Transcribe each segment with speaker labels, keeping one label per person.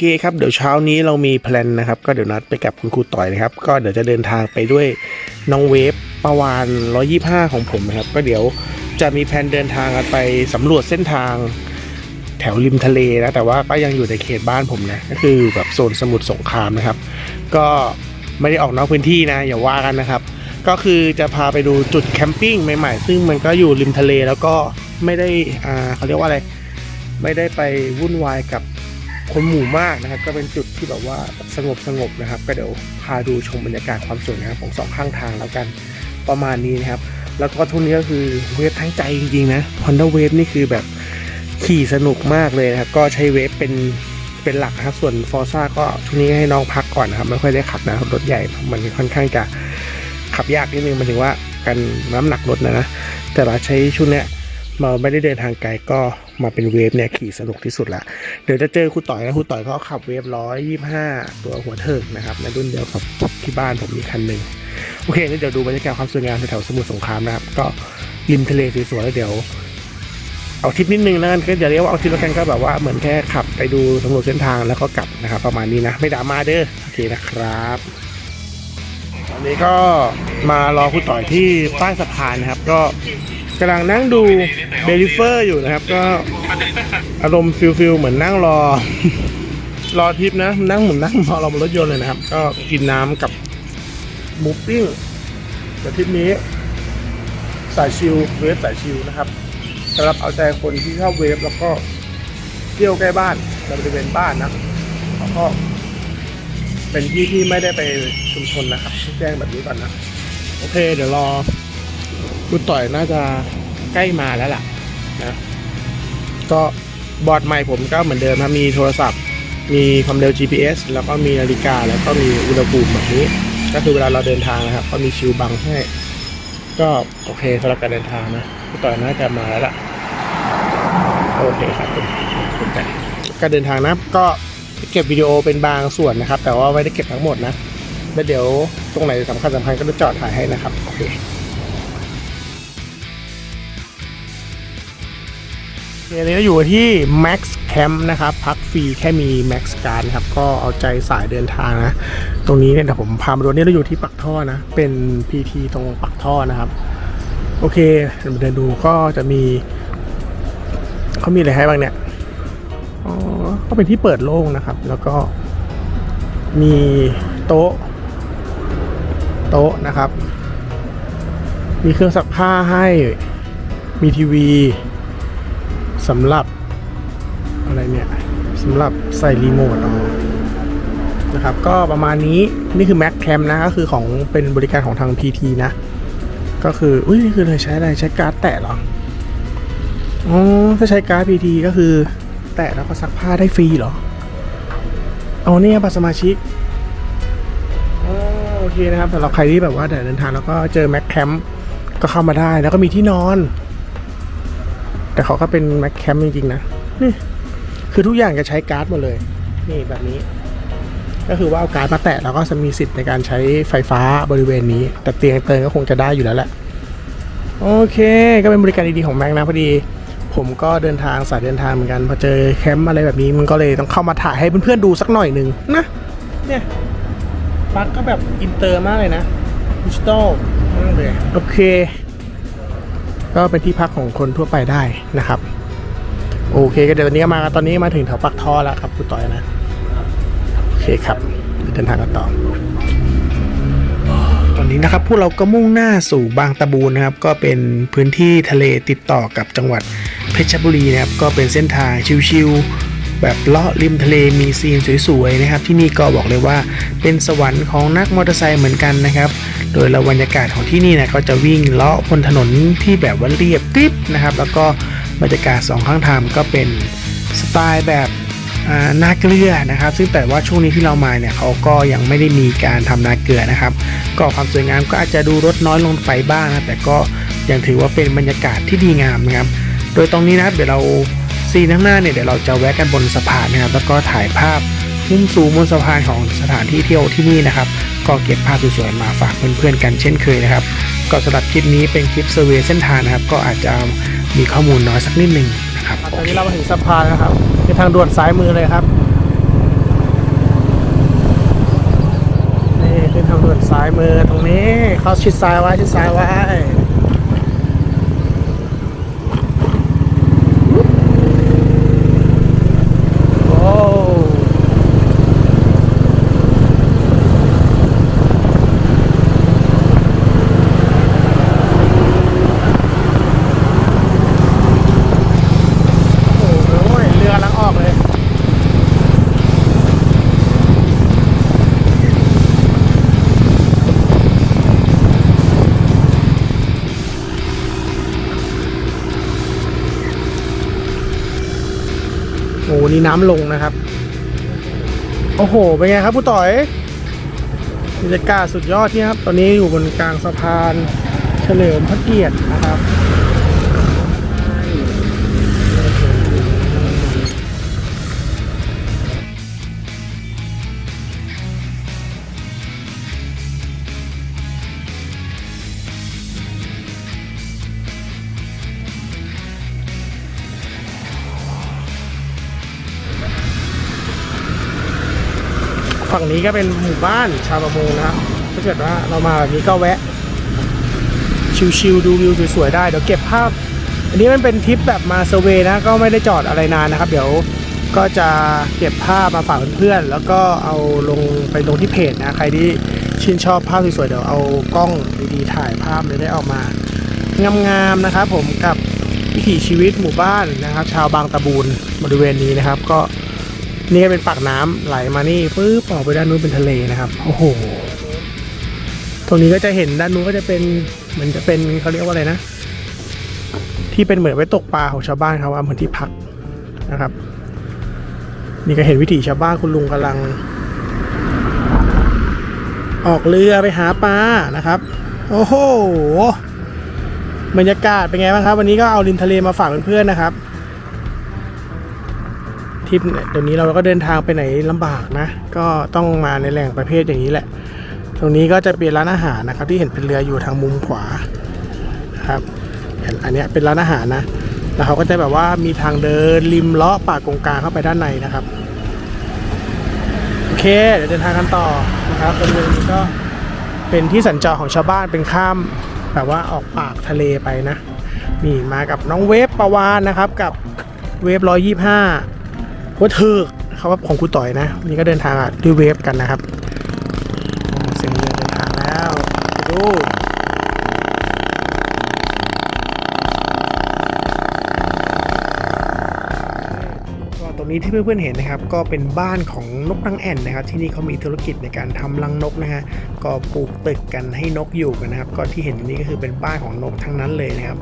Speaker 1: เคครับเดี๋ยวเช้านี้เรามีแพลนนะครับ ก็เดี๋ยวนัดไปกับคุณครูต่อยนะครับ ก็เดี๋ยวจะเดินทางไปด้วยน้องเวฟประวาน125 ของผมนะครับ ก็เดี๋ยวจะมีแผนเดินทางกันไปสำรวจเส้นทางแถวริมทะเลนะแต่ว่าก็ยังอยู่ในเขตบ้านผมนะก็คือแบบโซนสมุทรสงครามนะครับ ก็ไม่ได้ออกนอกพื้นที่นะอย่าว่ากันนะครับ ก็คือจะพาไปดูจุดแคมปิ้งใหม่ๆ ซึ่งมันก็อยู่ริมทะเลแล้วก็ไม่ได้อ่าเขาเรียกว่าอะไร ไม่ได้ไปวุ่นวายกับ คนหมู่มากนะครับ ก็เป็นจุดที่แบบว่าสงบสงบๆนะครับ ก็เดี๋ยวพาดูชมบรรยากาศความสวยงามของสองข้างทางแล้วกันประมาณนี้นะครับ แล้วก็ทุกนี้ก็คือเวฟทั้งใจจริงๆนะ Honda Wave นี่คือแบบขี่สนุกมากเลยนะครับ ก็ใช้เวฟเป็นเป็นหลักนะครับ ส่วน f o r z a ก็ทุกนี้ให้น้องพักก่อนนะครับ ไม่ค่อยได้ขับนะครับรถใหญ่มันค่อนข้างจะขับยากนิดนึงมันถึงว่าการน้ำหนักรถนะนะแต่เราใช้ชุดเนี้ย มาไม่ได้เดินทางไกลก็มาเป็นเวฟเนี่ยขี่สนุกที่สุดละเดี๋ยวจะเจอครูต่อยนะครูต่อยเขาขับเวฟร้อยยี่ห้าตัวหัวเถิกนะครับในรุ่นเดียวกับที่บ้านผมมีคันหนึ่งโอเคเดี๋ยวดูบรรยากาศความสวยงามแถวๆสมุทรสงครามนะครับ ก็ริมทะเลสวยๆแล้วเดี๋ยวเอาทริปนิดนึงแล้วกันก็อย่าเรียกว่าเอาทริปแล้วกันก็แบบว่าเหมือนแค่ขับไปดูสำรวจเส้นทางแล้วก็กลับนะครับ ประมาณนี้นะ ไม่ดราม่าเด้อโอเคนะครับ ตอนนี้ก็มารอครูต่อยที่ใต้สะพานนะครับ ก็ กำลังนั่งดูเบลิเฟอร์อยู่นะครับ ก็อารมณ์ฟิลฟิลเหมือนนั่งรอ รอทริปนะ นั่งเหมือนนั่งรอเราบนรถยนต์เลยนะครับ ก็กินน้ำกับหมูปิ้งแต่ทริปนี้ สายชิลเวฟสายชิลนะครับสำหรับเอาใจคนที่ชอบเวฟแล้วก็เที่ยวใกล้บ้านในบริเวณบ้านนะแล้วก็เป็นที่ที่ไม่ได้ไปชุมชนนะครับแจ้งแบบนี้ก่อนนะ โอเค เดี๋ยวรอ คุณต่อยน่าจะใกล้มาแล้วล่ะนะก็บอร์ดใหม่ผมก็เหมือนเดิมนะมีโทรศัพท์ มีความเร็ว GPS แล้วก็มีนาฬิกาแล้วก็มีอุณหภูมิแบบนี้ ก็คือเวลาเราเดินทางนะครับ ก็มีชิลบังให้ ก็โอเคสำหรับการเดินทางนะคุณต่อยน่าจะมาแล้วล่ะโอเคครับผมการเดินทางนะก็เก็บวิดีโอเป็นบางส่วนนะครับ แต่ว่าไม่ได้เก็บทั้งหมดนะแล้วเดี๋ยวตรงไหนสำคัญสำคัญก็จะจอดถ่ายให้นะครับโอเค เดี๋ยวนี้เราอยู่ที่ Max Camp นะครับ พักฟรีแค่มี Max Card ครับ ก็เอาใจสายเดินทางนะ ตรงนี้เนี่ยเดี๋ยวผมพามาดูนี่เราอยู่ที่ปักท่อนะ เป็น PT ตรงปักท่อนะครับ โอเคเดี๋ยวมาเดินดูก็จะมี เขามีอะไรให้บ้างเนี่ย อ๋อ ก็เป็นที่เปิดโล่งนะครับ แล้วก็มีโต๊ะ โต๊ะนะครับ มีเครื่องซักผ้าให้ มีทีวี สำหรับอะไรเนี่ยสำหรับใส่รีโมทเอานะครับก็ประมาณนี้นี่คือ Mac Cam นะก็คือของเป็นบริการของทาง PT นะ ก็คืออุ้ยนี่คือเลยใช้อะไรใช้การ์ดแตะเหรออ๋อถ้าใช้การ์ด PT ก็คือ แตะแล้วก็ซักผ้าได้ฟรีเหรอเอ๋อนี่บัตรสมาชิกโอเคนะครับสำหรับใครที่แบบว่าเดินทางแล้วก็เจอแม็กแคมป์ก็เข้ามาได้แล้วก็มีที่นอน แต่เขาก็เป็นแม็กแคมจริงๆนะนี่คือทุกอย่างจะใช้การ์ดหมดเลย นี่แบบนี้ ก็คือว่าเอาการ์ดมาแตะแล้วก็จะมีสิทธิ์ในการใช้ไฟฟ้าบริเวณนี้ แต่เตียงเติงก็คงจะได้อยู่แล้วแหละ โอเค ก็เป็นบริการดีๆของแม็กนะพอดี ผมก็เดินทางสายเดินทางเหมือนกันพอเจอแคมป์อะไรแบบนี้มันก็เลยต้องเข้ามาถ่ายให้เพื่อนๆดูสักหน่อยหนึ่งนะเนี่ยปลั๊กก็แบบอินเตอร์มากเลยนะดิจิตอลมากเลยโอเค ก็เป็นที่พักของคนทั่วไปได้นะครับ โอเคก็เดี๋ยวตอนนี้มาตอนนี้มาถึงแถวปักท่อแล้วครับคุณต่อยนะโอเคครับเดี๋ยวเดินทางกันต่อตอนนี้นะครับพวกเราก็มุ่งหน้าสู่บางตะบูนนะครับ ก็เป็นพื้นที่ทะเลติดต่อกับจังหวัดเพชรบุรีนะครับ ก็เป็นเส้นทางชิวๆ แบบเลาะริมทะเลมีซีนสวยๆนะครับที่นี่ก็บอกเลยว่าเป็นสวรรค์ของนักมอเตอร์ไซค์เหมือนกันนะครับ โดยเราบรรยากาศของที่นี่นะก็จะวิ่งเลาะบนถนนที่แบบว่าเรียบกริบนะครับ แล้วก็บรรยากาศสองข้างทางก็เป็นสไตล์แบบนาเกลือนะครับ ซึ่งแต่ว่าช่วงนี้ที่เรามาเนี่ยเขาก็ยังไม่ได้มีการทำนาเกลือนะครับ ก็ความสวยงามก็อาจจะดูลดน้อยลงไปบ้างนะแต่ก็ยังถือว่าเป็นบรรยากาศที่ดีงามนะครับ โดยตรงนี้นะครับเดี๋ยวเรา ซีนข้างหน้าเนี่ยเดี๋ยวเราจะแวะกันบนสะพานนะครับแล้วก็ถ่ายภาพมุมสูงบนสะพานของสถานที่เที่ยวที่นี่นะครับ ก็เก็บภาพสวยๆมาฝากเพื่อนๆกันเช่นเคยนะครับ ก็สำหรับคลิปนี้เป็นคลิปเซอร์เวย์เส้นทางนะครับ ก็อาจจะมีข้อมูลน้อยสักนิดหนึ่งนะครับตอนนี้เรามาถึงสะพานนะครับเป็นทางด่วนซ้ายมือเลยครับนี่เป็นทางด่วนซ้ายมือตรงนี้เขาชิดซ้ายไว้ชิดซ้ายไว้ นี่น้ำลงนะครับ โอ้โห เป็นไงครับผู้ต่อยบรรยากาศสุดยอดเนี่ยครับ ตอนนี้อยู่บนกลางสะพานเฉลิมพระเกียรตินะครับ นี้ก็เป็นหมู่บ้านชาวประมงนะครับถ้าเกิดว่าเรามาแบบนี้ก็แวะ ชิลๆดูวิวสวยๆได้เดี๋ยวเก็บภาพ อันนี้มันเป็นทริปแบบมาเซเวนะก็ไม่ได้จอดอะไรนานนะครับ เดี๋ยวก็จะเก็บภาพมาฝากเพื่อนๆแล้วก็เอาลงไปลงที่เพจนะ ใครที่ชื่นชอบภาพสวยๆเดี๋ยวเอากล้องดีๆถ่ายภาพเลยได้ออกมางามๆนะครับ ผมกับวิถีชีวิตหมู่บ้านนะครับ ชาวบางตะบูนบริเวณนี้นะครับ ก็ นี่ก็เป็นปากน้ำไหลมานี่ปึ๊บออกไปด้านนู้นเป็นทะเลนะครับโอ้โหตรงนี้ก็จะเห็นด้านนู้นก็จะเป็นเหมือนจะเป็นเขาเรียกว่าอะไรนะ ที่เป็นเหมือนไว้ตกปลาของชาวบ้านเขาเอาเหมือนที่พักนะครับ นี่ก็เห็นวิถีชาวบ้านคุณลุงกำลัง ออกเรือไปหาปลานะครับ โอ้โหบรรยากาศเป็นไงบ้างครับ วันนี้ก็เอาริมทะเลมาฝากเพื่อนๆนะครับ ที่เดี๋ยวนี้เราก็เดินทางไปไหนลำบากนะ ก็ต้องมาในแหล่งประเภทอย่างนี้แหละ ตรงนี้ก็จะเป็นร้านอาหารนะครับ ที่เห็นเป็นเรืออยู่ทางมุมขวานะครับเห็นอันนี้เป็นร้านอาหารนะแล้วเขาก็จะแบบว่ามีทางเดินริมเลาะป่ากงกลางเข้าไปด้านในนะครับโอเคเดี๋ยวเดินทางกันต่อนะครับบริเวณนี้ก็เป็นที่สัญจรของชาวบ้านเป็นข้ามแบบว่าออกปากทะเลไปนะนี่มากับน้องเวฟประวานนะครับกับเวฟร้อยยี่ห้า ว่าเธอเขาว่าของครูต่อยนะวันนี้ก็เดินทางอะด้วยเวฟกันนะครับเสียงเรือเดินทางแล้วดูก็ตรงนี้ที่เพื่อนๆเห็นนะครับ ก็เป็นบ้านของนกนางแอ่นนะครับ ที่นี่เขามีธุรกิจในการทำรังนกนะฮะก็ปลูกตึกกันให้นกอยู่กันนะครับ ก็ที่เห็นนี้ก็คือเป็นบ้านของนกทั้งนั้นเลยนะครับ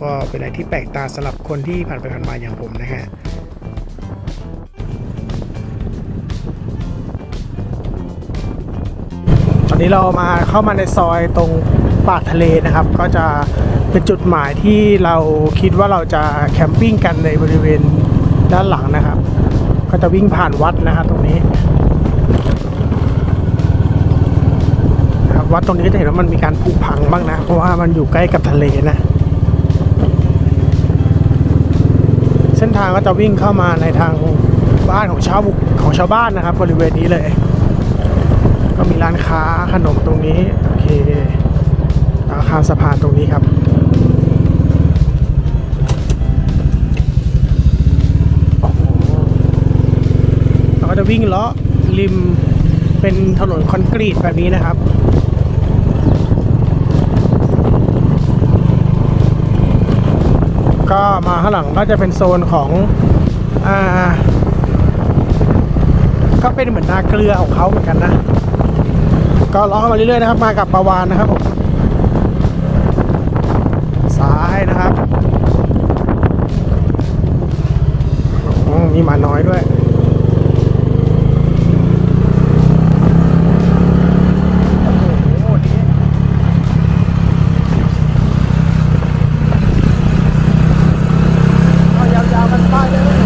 Speaker 1: ก็เป็นอะไรที่แปลกตาสำหรับคนที่ผ่านไปผ่านมาอย่างผมนะฮะ อนนี้เรามาเข้ามาในซอยตรงปากทะเลนะครับ ก็จะเป็นจุดหมายที่เราคิดว่าเราจะแคมปิ้งกันในบริเวณด้านหลังนะครับ ก็จะวิ่งผ่านวัดนะครับตรงนี้ครับวัดตรงนี้ก็จะเห็นว่ามันมีการผุพังบ้างนะ เพราะว่ามันอยู่ใกล้กับทะเลนะ เส้นทางก็จะวิ่งเข้ามาในทางบ้านของชาวบุของชาวบ้านนะครับ บริเวณนี้เลย ก็มีร้านค้าขนมตรงนี้ โอเคอาคารสะพานตรงนี้ครับเราก็จะวิ่งเลาะริมเป็นถนนคอนกรีตแบบนี้นะครับก็มาข้างหลังก็จะเป็นโซนของ อ่า ก็เป็นเหมือนนาเกลือของเขาเหมือนกันนะ ก็ล้อเข้ามาเรื่อยๆนะครับ มากับปาวานนะครับผมซ้ายนะครับอืมมีหมาน้อยด้วย โอ้โหนี่ก็ยาวๆกันไปเลย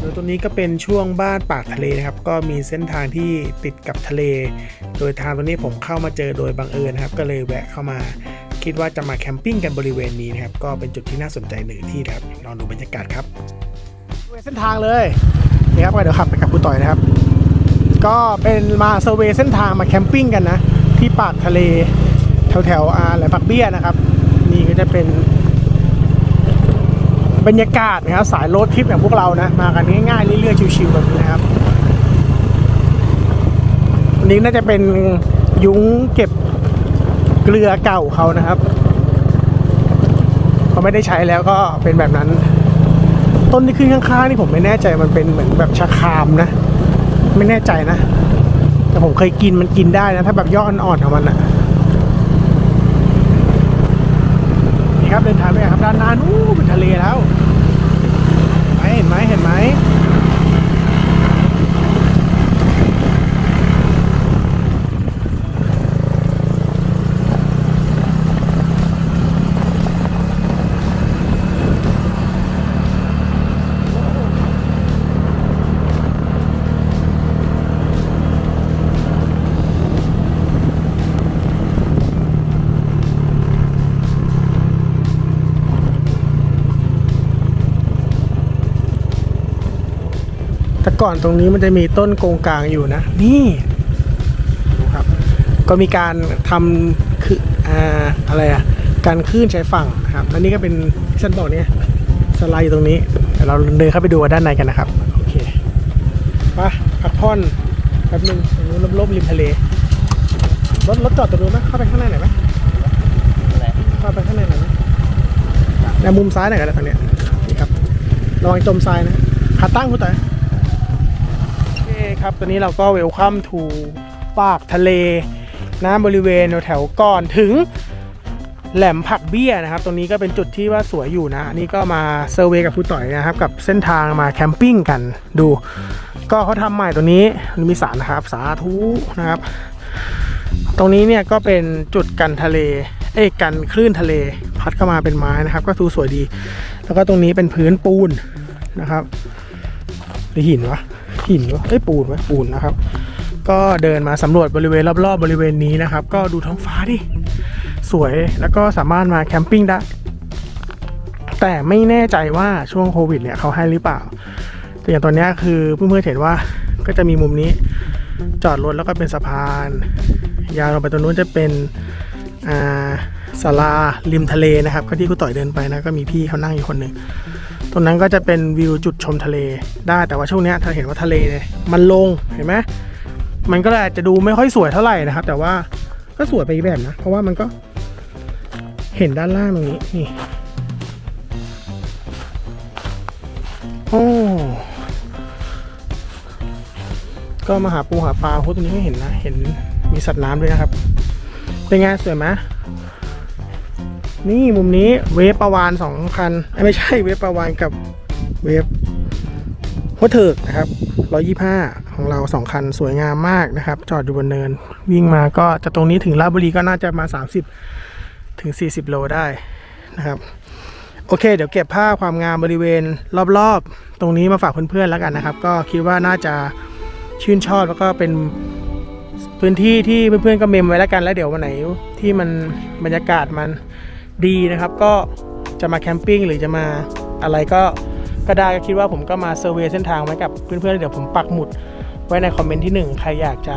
Speaker 1: โดยตรงนี้ ก็เป็นช่วงบ้านปากทะเลนะครับ ก็มีเส้นทางที่ติดกับทะเล โดยทางตรงนี้ผมเข้ามาเจอโดยบังเอิญครับ ก็เลยแวะเข้ามา คิดว่าจะมาแคมปิ้งกันบริเวณนี้นะครับ ก็เป็นจุดที่น่าสนใจหนึ่งที่นะครับลองดูบรรยากาศครับเส้นทางเลยนี่ครับก็เดี๋ยวขับไปกับครูต่อยนะครับ ก็เป็นมาเซอร์เวย์เส้นทางมาแคมปิ้งกันนะ ที่ปากทะเลแถวแถวอาแหลมผักเบี้ยนะครับ นี่ก็จะเป็น บรรยากาศนะครับสายรดทริปอย่างพวกเรานะมากันง่ายๆเรื่อยๆชิวๆแบบนี้นะครับอันนี้น่าจะเป็นยุ้งเก็บเกลือเก่าเขานะครับเขาไม่ได้ใช้แล้วก็เป็นแบบนั้น ต้นที่ขึ้นข้างๆนี่ผมไม่แน่ใจมันเป็นเหมือนแบบชะครามนะ ไม่แน่ใจนะ แต่ผมเคยกินมันกินได้นะ ถ้าแบบยอดอ่อนๆของมันอะ ครับเดินทางไปครับด้านหน้านู้นเป็นทะเลแล้วเห็นไหมเห็นไหมเห็นไหม ก่อนตรงนี้มันจะมีต้นโกงกลางอยู่นะ นี่ดูครับ ก็มีการทำคืออ่าอะไรอะการคลื่นใช้ฝั่งนะครับแล้วนี่ก็เป็นที่ฉันบอกเนี่ยสไลด์อยู่ตรงนี้เดี๋ยวเราเดินเข้าไปดูด้านในกันนะครับโอเคไปพักผ่อนแป๊บนึงตรงนู้นลบๆริมทะเลรถรถจอดตรงนู้นไหมเข้าไปข้างในหน่อยไหมเข้าไปข้างในหน่อยไหมในมุมซ้ายหน่อยก็ได้ตรงเนี้ยนี่ครับระวังจมทรายนะขาตั้งคุณต่อย ครับ ตอนนี้เราก็เวลคัมทูปากทะเลน้ำบริเวณแถวก่อนถึงแหลมผักเบี้ยนะครับ ตรงนี้ก็เป็นจุดที่ว่าสวยอยู่นะนี่ก็มาเซอร์เวกับครูต่อยนะครับ กับเส้นทางมาแคมปิ้งกันดู ก็เขาทำใหม่ตรงนี้มีสารนะครับสาธุนะครับ ตรงนี้เนี่ยก็เป็นจุดกันทะเล เอ้ยกันคลื่นทะเล พัดเข้ามาเป็นไม้นะครับ ก็ดูสวยดี แล้วก็ตรงนี้เป็นพื้นปูนนะครับหรือหินวะ หินวะเอ้ปูนวะปูนนะครับ ก็เดินมาสำรวจบริเวณรอบๆบริเวณนี้นะครับ ก็ดูท้องฟ้าดิ สวยแล้วก็สามารถมาแคมปิ้งได้ แต่ไม่แน่ใจว่าช่วงโควิดเนี่ยเขาให้หรือเปล่า แต่อย่างตอนนี้คือเพื่อนๆเห็นว่าก็จะมีมุมนี้จอดรถแล้วก็เป็นสะพาน ยาวลงไปตรงนู้นจะเป็นอ่าศาลาริมทะเลนะครับก็ที่คุณต่อยเดินไปนะก็มีพี่เขานั่งอยู่คนหนึ่ง ตรงนั้นก็จะเป็นวิวจุดชมทะเลได้แต่ว่าช่วงนี้เธอเห็นว่าทะเลเนี่ยมันลงเห็นไหมมันก็อาจจะดูไม่ค่อยสวยเท่าไหร่นะครับ แต่ว่าก็สวยไปอีกแบบนะ เพราะว่ามันก็เห็นด้านล่างตรงนี้นี่โอ้ก็มาหาปูหาปลาโหตรงนี้ไม่เห็นนะ เห็นมีสัตว์น้ำด้วยนะครับ เป็นไงสวยไหม นี่มุมนี้เวฟประวานสองคัน ไม่ใช่เวฟประวานกับเวฟหัวเถิกนะครับ125ของเราสองคันสวยงามมากนะครับ จอดอยู่บนเนิน วิ่งมาก็จะตรงนี้ถึงลาบุรีก็น่าจะมา 30 ถึง 40 โลได้นะครับ โอเค เดี๋ยวเก็บภาพความงามบริเวณรอบๆ ตรงนี้มาฝากเพื่อนๆแล้วกันนะครับ ก็คิดว่าน่าจะชื่นชอบแล้วก็เป็นพื้นที่ที่เพื่อนๆก็เมมไว้แล้วกันแล้วเดี๋ยววันไหนที่มันบรรยากาศมัน ดีนะครับ ก็จะมาแคมปิ้งหรือจะมาอะไรก็ก็ได้ก็คิดว่าผมก็มาเซอร์เวยเส้นทางไว้กับเพื่อนๆเดี๋ยวผมปักหมุดไว้ในคอมเมนต์ที่ 1 ใครอยากจะ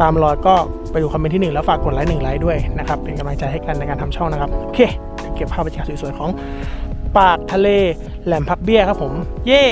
Speaker 1: ตามรอยก็ไปดูคอมเมนต์ที่ 1 แล้วฝากกดไลค์หนึ่งไลค์ด้วยนะครับ เป็นกำลังใจให้กันในการทำช่องนะครับ โอเคเดี๋ยวเก็บภาพบรรยากาศสวยๆของปากทะเลแหลมพักเบี้ยครับผม เย้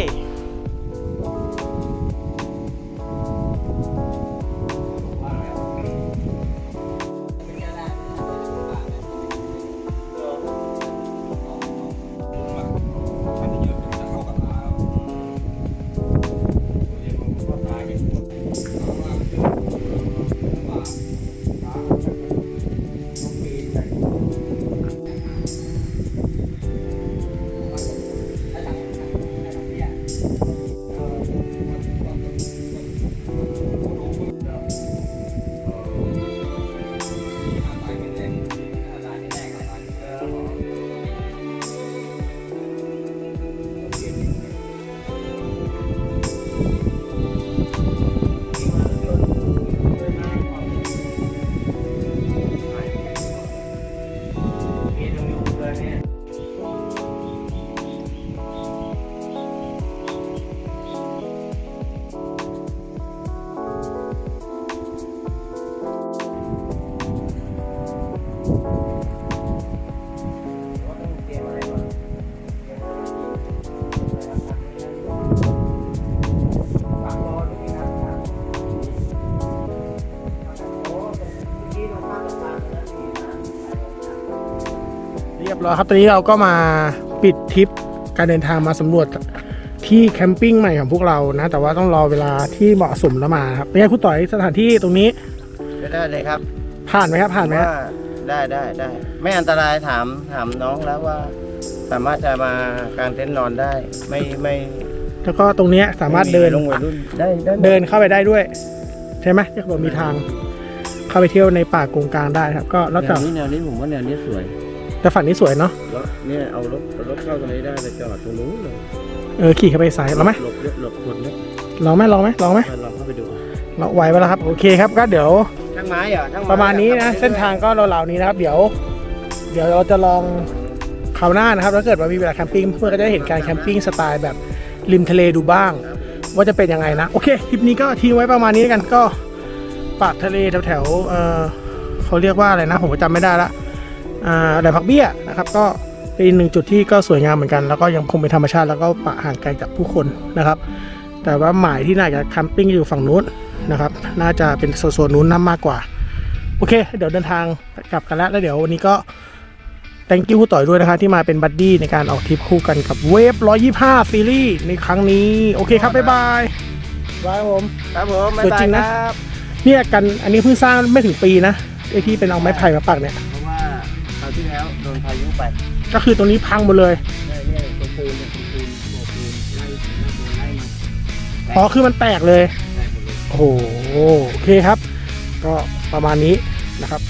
Speaker 1: เรียบร้อยครับ ตอนนี้เราก็มาปิดทริปการเดินทางมาสำรวจที่แคมปิ้งใหม่ของพวกเรานะ แต่ว่าต้องรอเวลาที่เหมาะสมแล้วมาครับเป็นไงคุณต่อยสถานที่ตรงนี้
Speaker 2: ก็ได้เลยครับ
Speaker 1: ผ่านไหมครับผ่านไหมครับ
Speaker 2: ว่าได้ได้ได้ ไม่อันตรายถามถามน้องแล้วว่า สามารถจะมากางเต็นท์นอนได้ ไม่ไม่
Speaker 1: แล้วก็ตรงเนี้ยสามารถเดิน
Speaker 2: ลงวัยรุ่นได้ได้
Speaker 1: เดินเข้าไปได้ด้วย ใช่ไหมที่เขาบอกมีทาง เข้าไปเที่ยวในป่ากงกลางได้ครับ ก็แล้ว
Speaker 2: แน
Speaker 1: แต่
Speaker 2: วนี้แนวนี้ผมว่าแนวนี้สวย
Speaker 1: แต่ฝั่งนี้สวยเนาะ
Speaker 2: แล้วเนี่ยเอารถเอารถเข้าตรงนี้ได้เลยจอดตรงนู้นเลย
Speaker 1: เออขี่เข้าไปสายเราไหม
Speaker 2: หลบเยอะหลบคนเยอะ
Speaker 1: ลองไหมลองไหมลองไหม
Speaker 2: ไปลองเข้าไปดู
Speaker 1: เราไหวไปแล้วครับ โอเคครับก็เดี๋ยว
Speaker 2: ช่างไม้เหรอช่างไม้
Speaker 1: ประมาณนี้นะ
Speaker 2: ขับไป
Speaker 1: เส้นทางก็เหล่าๆนี้นะครับ เดี๋ยว เดี๋ยวเราจะลองคราวหน้านะครับถ้าเกิดว่ามีเวลาแคมปิ้งเพื่อนก็จะได้เห็นการแคมปิ้งสไตล์แบบริมทะเลดูบ้าง ว่าจะเป็นยังไงนะ โอเคคลิปนี้ก็ทิ้งไว้ประมาณนี้แล้วกันก็ปากทะเลแถวๆเออเขาเรียกว่าอะไรนะ ผมก็จำไม่ได้ละอ่า แหลมพักเบี้ยนะครับก็เป็นอีกหนึ่งจุดที่ก็สวยงามเหมือนกัน แล้วก็ยังคงเป็นธรรมชาติแล้วก็ปะห่างไกลจากผู้คนนะครับ แต่ว่าหมายที่น่าจะแคมปิ้งอยู่ฝั่งนู้นนะครับ น่าจะเป็นโซนๆนู้นน่ามากกว่า โอเค เดี๋ยวเดินทางกลับกันแล้วแล้วเดี๋ยววันนี้ก็ thank you ต่อยด้วยนะคะที่มาเป็นบัดดี้ในการออกทริปคู่กันกับเวฟ125 ซีรีส์ในครั้งนี้ โอเคครับ บ๊ายบายบายครับผม
Speaker 2: ครับผมบ๊าย
Speaker 1: ตัว
Speaker 2: บา
Speaker 1: จริ
Speaker 2: ย
Speaker 1: ง
Speaker 2: ค
Speaker 1: นะ
Speaker 2: รับ
Speaker 1: เนี่ยกันอันนี้เพิ่งสร้างไม่ถึงปีนะไอที่เป็นเอาไม้ไผ่มาปักเนี่ย
Speaker 2: ที่แล้วโดนพายุไป
Speaker 1: ก็คือตรงนี้พังหมดเลย
Speaker 2: เนี่ยเนี่ยตรงปูนเนี่ยตรงปูนโบกปูนไล่โดนไล่มา
Speaker 1: อ๋อคือมันแตกเลย
Speaker 2: ได้หมดเลย
Speaker 1: โอ้โหโอเคครับ ก็ประมาณนี้นะครับ